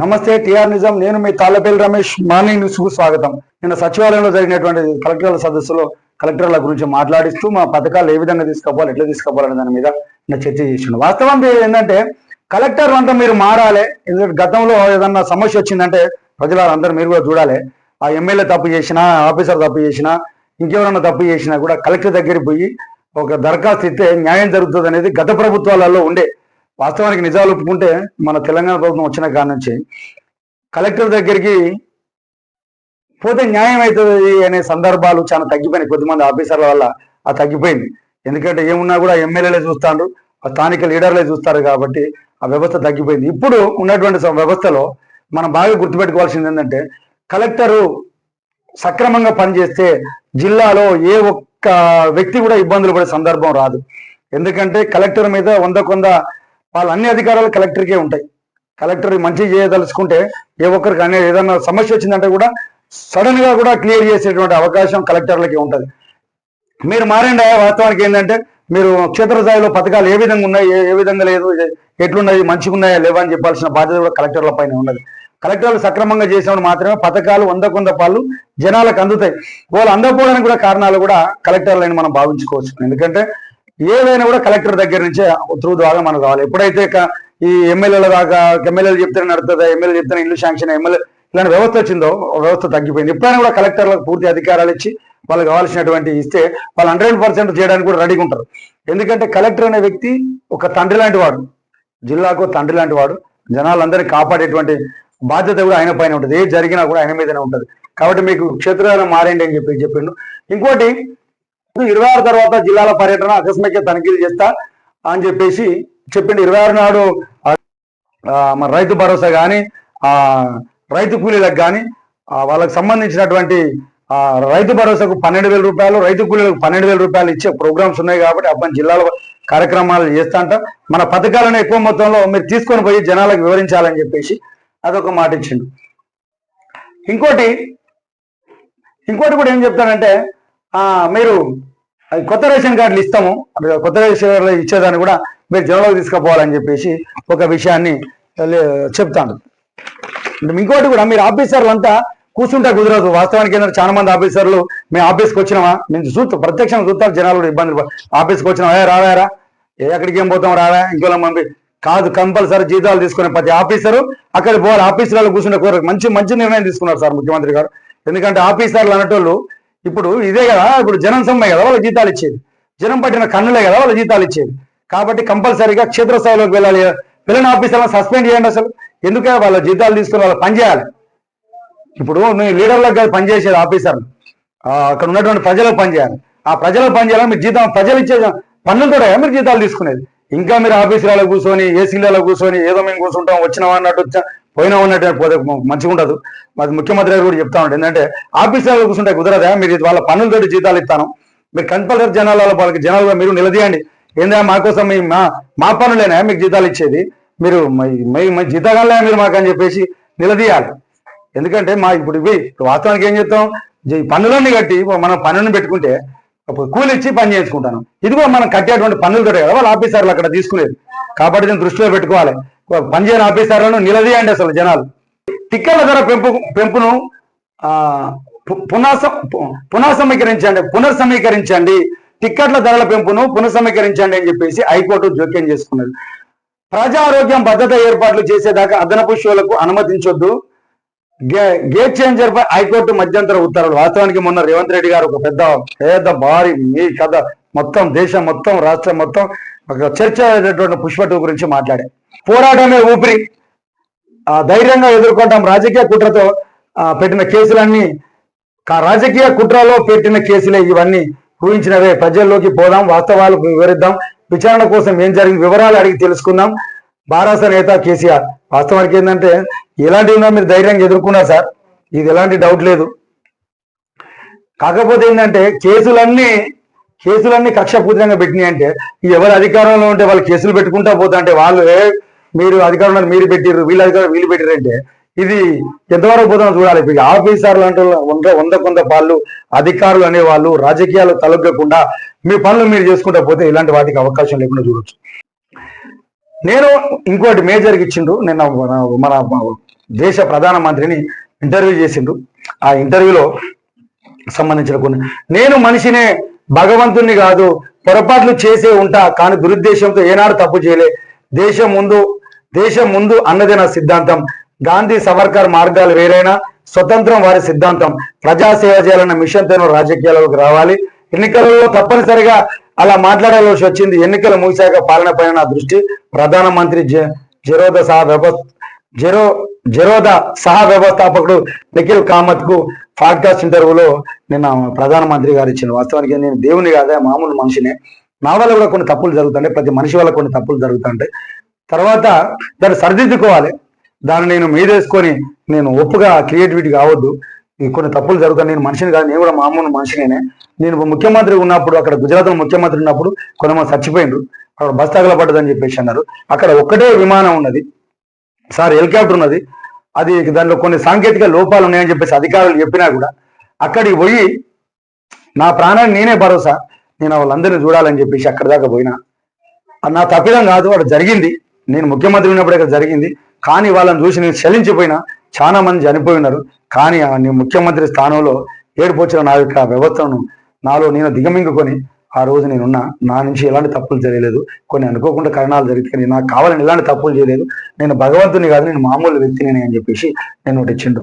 నమస్తే టిఆర్ నిజం. నేను మీ తాళ్ళపల్లి రమేష్. మార్నింగ్ న్యూస్కు స్వాగతం. నిన్న సచివాలయంలో జరిగినటువంటి కలెక్టర్ల సదస్సులో కలెక్టర్ల గురించి మాట్లాడిస్తూ మా పథకాలు ఏ విధంగా తీసుకోవాలి ఎట్లా తీసుకోవాలనే దాని మీద చర్చ చేసిండు. వాస్తవం ఏంటంటే కలెక్టర్ అంతా మీరు మారాలి. ఎందుకంటే గతంలో ఏదన్నా సమస్య వచ్చిందంటే ప్రజలందరూ మీరు కూడా చూడాలి. ఆ ఎమ్మెల్యే తప్పు చేసినా ఆఫీసర్ తప్పు చేసినా ఇంకెవరన్నా తప్పు చేసినా కూడా కలెక్టర్ దగ్గరికి పోయి ఒక దరఖాస్తు ఇస్తే న్యాయం జరుగుతుంది అనేది గత ప్రభుత్వాలలో ఉండే. వాస్తవానికి నిజాలు ఒప్పుకుంటే మన తెలంగాణ ప్రభుత్వం వచ్చిన కాడ నుంచి కలెక్టర్ దగ్గరికి పోతే న్యాయం అవుతుంది అనే సందర్భాలు చాలా తగ్గిపోయినాయి. కొద్దిమంది ఆఫీసర్ల వల్ల ఆ తగ్గిపోయింది. ఎందుకంటే ఏమున్నా కూడా ఎమ్మెల్యేలే చూస్తాడు ఆ స్థానిక లీడర్లే చూస్తారు కాబట్టి ఆ వ్యవస్థ తగ్గిపోయింది. ఇప్పుడు ఉన్నటువంటి వ్యవస్థలో మనం బాగా గుర్తుపెట్టుకోవాల్సింది ఏంటంటే కలెక్టరు సక్రమంగా పనిచేస్తే జిల్లాలో ఏ ఒక్క వ్యక్తి కూడా ఇబ్బందులు పడే సందర్భం రాదు. ఎందుకంటే కలెక్టర్ మీద వంద కొంద వాళ్ళ అన్ని అధికారాలు కలెక్టర్కే ఉంటాయి. కలెక్టర్ మంచి చేయదలుచుకుంటే ఏ ఒక్కరికి అనే ఏదైనా సమస్య వచ్చిందంటే కూడా సడన్గా కూడా క్లియర్ చేసేటువంటి అవకాశం కలెక్టర్లకి ఉంటుంది. మీరు మారండి వాస్తవానికి ఏంటంటే మీరు క్షేత్రస్థాయిలో పథకాలు ఏ విధంగా ఉన్నాయి? ఏ- విధంగా లేదు? ఎట్లున్నాయి? మంచిగా ఉన్నాయా లేవా అని చెప్పాల్సిన బాధ్యత కూడా కలెక్టర్ల పైన ఉన్నది. కలెక్టర్లు సక్రమంగా చేసినప్పుడు మాత్రమే పథకాలు వంద కొంద పాలు జనాలకు అందుతాయి. వాళ్ళు అందకపోవడానికి కూడా కారణాలు కూడా కలెక్టర్లని మనం భావించుకోవచ్చు. ఎందుకంటే ఏదైనా కూడా కలెక్టర్ దగ్గర నుంచే త్రూ ద్వారా మనకు కావాలి ఎప్పుడైతే ఈ ఎమ్మెల్యేల దాకా ఎమ్మెల్యేలు చెప్తేనే నడుతుందా ఎమ్మెల్యే చెప్తేనే ఇల్లు శాంక్షన్ ఎమ్మెల్యే ఇలాంటి వ్యవస్థ వచ్చిందో వ్యవస్థ తగ్గిపోయింది. ఎప్పుడైనా కూడా కలెక్టర్లకు పూర్తి అధికారాలు ఇచ్చి వాళ్ళకి కావాల్సినటువంటి ఇస్తే వాళ్ళు హండ్రెడ్ పర్సెంట్ చేయడానికి కూడా రెడీగా ఉంటారు. ఎందుకంటే కలెక్టర్ అనే వ్యక్తి ఒక తండ్రి లాంటి వాడు. జిల్లాకు తండ్రి లాంటి వాడు. జనాలందరినీ కాపాడేటువంటి బాధ్యత కూడా ఆయన పైన ఉంటుంది. ఏ జరిగినా కూడా ఆయన మీదనే ఉంటుంది. కాబట్టి మీకు క్షేత్రాలను మారేయండి అని చెప్పి చెప్పిండు. ఇంకోటి ఇరవై ఆరు తర్వాత జిల్లాల పర్యటన అకస్మిక తనిఖీలు చేస్తా అని చెప్పేసి చెప్పిండు. ఇరవై ఆరు నాడు మన రైతు భరోసా కానీ ఆ రైతు కూలీలకు కానీ వాళ్ళకి సంబంధించినటువంటి ఆ రైతు భరోసాకు పన్నెండు వేల రూపాయలు రైతు కూలీలకు పన్నెండు వేల రూపాయలు ఇచ్చే ప్రోగ్రామ్స్ ఉన్నాయి కాబట్టి అబ్బాయి జిల్లాలో కార్యక్రమాలు చేస్తా అంట. మన పథకాలను ఎక్కువ మొత్తంలో మీరు తీసుకొని పోయి జనాలకు వివరించాలని చెప్పేసి అదొక మాట ఇచ్చిండు. ఇంకోటి ఇంకోటి కూడా ఏం చెప్తానంటే మీరు అది కొత్త రేషన్ కార్డులు ఇస్తాము కొత్త రేషన్ కార్డులు ఇచ్చేదాన్ని కూడా మీరు జనంలోకి తీసుకుపోవాలని చెప్పేసి ఒక విషయాన్ని లే- చెప్తాను. అంటే ఇంకోటి కూడా మీరు ఆఫీసర్లు అంతా కూర్చుంటే కుదరదు. వాస్తవానికి ఏంటంటే చాలా మంది ఆఫీసర్లు మేము ఆఫీస్కి వచ్చినామా? మేము చూస్తాం ప్రత్యక్షంగా చూస్తారు జనాలు ఇబ్బందులు ఇబ్బంది ఆఫీస్కి వచ్చినావా రావారా ఏ ఎక్కడికి ఏం పోతాం? రావా ఇంకోలా పంపి కాదు కంపల్సరీ జీతాలు తీసుకునే ప్రతి ఆఫీసరు అక్కడ పోవాలి. ఆఫీసర్లు కూర్చుంటే కోరిక మంచి మంచి నిర్ణయం తీసుకున్నారు సార్ ముఖ్యమంత్రి గారు. ఎందుకంటే ఆఫీసర్లు అనేటోళ్ళు ఇప్పుడు ఇదే కదా ఇప్పుడు జనం సమ్మె కదా వాళ్ళ జీతాలు ఇచ్చేది. జనం పట్టిన కన్నులే కదా వాళ్ళ జీతాలు ఇచ్చేది. కాబట్టి కంపల్సరీగా క్షేత్రస్థాయిలోకి వెళ్ళాలి. వెళ్ళిన ఆఫీసర్లను సస్పెండ్ చేయండి అసలు. ఎందుకంటే వాళ్ళ జీతాలు తీసుకుని వాళ్ళు పనిచేయాలి ఇప్పుడు నువ్వు లీడర్లకు కాదు పనిచేసేది ఆఫీసర్ అక్కడ ఉన్నటువంటి ప్రజలకు పనిచేయాలి ఆ ప్రజలకు పనిచేయాలని మీరు జీతం ప్రజలు ఇచ్చే పన్నులతో మీరు జీతాలు తీసుకునేది. ఇంకా మీరు ఆఫీసులలో కూర్చొని ఏసీలలో కూర్చొని ఏదో మేము కూర్చుంటాం వచ్చినాం అన్నట్టు పోయినాం అన్నట్టు పోతే మంచిగా ఉండదు. మాది ముఖ్యమంత్రి గారు కూడా చెప్తా ఉంటాడు ఏంటంటే ఆఫీసులలో కూర్చుంటే కుదరదా? మీరు వాళ్ళ పనులతో జీతాలు ఇస్తాను. మీరు కంపల్సరీ జనాల వాళ్ళకి జనాలుగా మీరు నిలదీయండి. ఏందా మాకోసం మీ మా మా పనులేనా మీకు జీతాలు ఇచ్చేది? మీరు మీ జీతాగాలే మీరు మాకు అని చెప్పేసి నిలదీయాలి. ఎందుకంటే మా ఇప్పుడు ఇవి వాస్తవానికి ఏం చేస్తాం ఈ పన్నులన్నీ కట్టి మనం పన్నుని పెట్టుకుంటే కూలి ఇచ్చి పని చేసుకుంటాను. ఇది కూడా మనం కట్టేటువంటి పన్నులతో కదా వాళ్ళ ఆఫీసర్లు అక్కడ తీసుకునేది. కాబట్టి దీన్ని దృష్టిలో పెట్టుకోవాలి. పనిచేయని ఆఫీసర్లను నిలదీయండి అసలు జనాలు. టిక్కెట్ల ధర పెంపు పెంపును ఆ, పునః పునఃసమీకరించండి పునర్సమీకరించండి. టిక్కెట్ల ధరల పెంపును పునఃసమీకరించండి అని చెప్పేసి హైకోర్టు జోక్యం చేసుకున్నది. ప్రజారోగ్యం భద్రత ఏర్పాట్లు చేసేదాకా అదనపు షోలకు అనుమతించొద్దు. గేట్ చేంజర్ పై హైకోర్టు మధ్యంతర ఉత్తర్వులు. వాస్తవానికి మొన్న రేవంత్ రెడ్డి గారు ఒక పెద్ద పెద్ద భారీ మీ కథ మొత్తం దేశం మొత్తం రాష్ట్రం మొత్తం ఒక చర్చ అయ్యేటటువంటి పుష్ప టూ గురించి మాట్లాడే పోరాటమే ఊపిరి. ఆ ధైర్యంగా ఎదుర్కొంటాం రాజకీయ కుట్రతో పెట్టిన కేసులన్నీ. రాజకీయ కుట్రలో పెట్టిన కేసులే ఇవన్నీ. ఊహించినవే. ప్రజల్లోకి పోదాం వాస్తవాలు వివరిద్దాం. విచారణ కోసం ఏం జరిగింది వివరాలు అడిగి తెలుసుకుందాం. బారాస నేత కేసీఆర్. వాస్తవానికి ఏంటంటే ఎలాంటివి ఉన్నా మీరు ధైర్యంగా ఎదుర్కొన్నారు సార్ ఇది ఎలాంటి డౌట్ లేదు. కాకపోతే ఏంటంటే కేసులన్నీ కేసులన్నీ కక్షపూరితంగా పెట్టినాయి అంటే ఎవరు అధికారంలో ఉంటే వాళ్ళు కేసులు పెట్టుకుంటా పోతా అంటే వాళ్ళు మీరు అధికారంలో మీరు పెట్టిర్రు వీళ్ళు అధికారం వీళ్ళు పెట్టిర్రు అంటే ఇది ఎంతవరకు పోతుందో చూడాలి. ఇప్పుడు ఆఫీసర్లు అంటే వంద వంద కొంత పాళ్ళు అధికారులు అనే వాళ్ళు రాజకీయాలు తలొగ్గకుండా మీ పనులు మీరు చేసుకుంటా పోతే ఇలాంటి వాటికి అవకాశం లేకుండా చూడొచ్చు. నేను ఇంకోటి మేజర్కి ఇచ్చిండు నిన్న మన- మన దేశ ప్రధానమంత్రిని ఇంటర్వ్యూ చేసిండు ఆ ఇంటర్వ్యూలో సంబంధించిన కొన్ని నేను మనిషినే భగవంతుణ్ణి కాదు పొరపాట్లు చేసే ఉంటా కానీ దురుద్దేశంతో ఏనాడు తప్పు చేయలే. దేశం ముందు దేశం ముందు అన్నది నా సిద్ధాంతం. గాంధీ సవర్కర్ మార్గాలు వేరైనా స్వతంత్రం వారి సిద్ధాంతం. ప్రజాసేవ చేయాలన్న మిషన్తో రాజకీయాల్లోకి రావాలి. ఎన్నికలలో తప్పనిసరిగా అలా మాట్లాడాల్సి వచ్చింది. ఎన్నికలు ముగిశాక పాలనపై నా దృష్టి. ప్రధానమంత్రి జె- జెరోద సహా వ్యవస్థ జెరో జెరోదా సహా వ్యవస్థాపకుడు నిఖిల్ కామత్కు పాడ్కాస్ట్ ఇంటర్వ్యూలో నిన్న ప్రధానమంత్రి గారు ఇచ్చిన వాస్తవానికి నేను దేవుని కాదే మామూలు మనిషినే. నా వల్ల కూడా కొన్ని తప్పులు జరుగుతుంటాయి ప్రతి మనిషి వల్ల కొన్ని తప్పులు జరుగుతుంటాయి. తర్వాత దాన్ని సరిదిద్దుకోవాలి. దాన్ని నేను మీదేసుకొని నేను ఒప్పుగా క్రియేటివిటీ కావద్దు. కొన్ని తప్పులు జరుగుతాయి నేను మనిషిని కాదు నేను కూడా మామూలు మనిషినేనే. నేను ముఖ్యమంత్రి ఉన్నప్పుడు అక్కడ గుజరాత్ ముఖ్యమంత్రి ఉన్నప్పుడు కొంతమంది చచ్చిపోయిండ్రు అక్కడ బస్ తగలబడ్డదని చెప్పేసి అన్నారు. అక్కడ ఒక్కటే విమానం ఉన్నది. సార్ హెలికాప్టర్ ఉన్నది. అది దానిలో కొన్ని సాంకేతిక లోపాలు ఉన్నాయని చెప్పేసి అధికారులు చెప్పినా కూడా అక్కడికి పోయి నా ప్రాణాన్ని నేనే భరోసా నేను వాళ్ళందరినీ చూడాలని చెప్పేసి అక్కడి దాకా పోయినా. నా తప్పిదం కాదు అక్కడ జరిగింది. నేను ముఖ్యమంత్రి ఉన్నప్పుడు ఇక్కడ జరిగింది. కానీ వాళ్ళని చూసి నేను చలించిపోయినా చాలా మంది చనిపోయి ఉన్నారు కానీ నేను ముఖ్యమంత్రి స్థానంలో ఏడుపొచ్చిన నా యొక్క వ్యవస్థను నాలో నేను దిగమింగుకొని ఆ రోజు నేనున్నా నా నుంచి ఎలాంటి తప్పులు జరగలేదు. కొన్ని అనుకోకుండా కారణాలు జరిగితే నేను నాకు కావాలని ఎలాంటి తప్పులు చేయలేదు. నేను భగవంతుని కాదు నేను మామూలు వ్యక్తిని అని చెప్పేసి నేను ఒకటి ఇచ్చిండు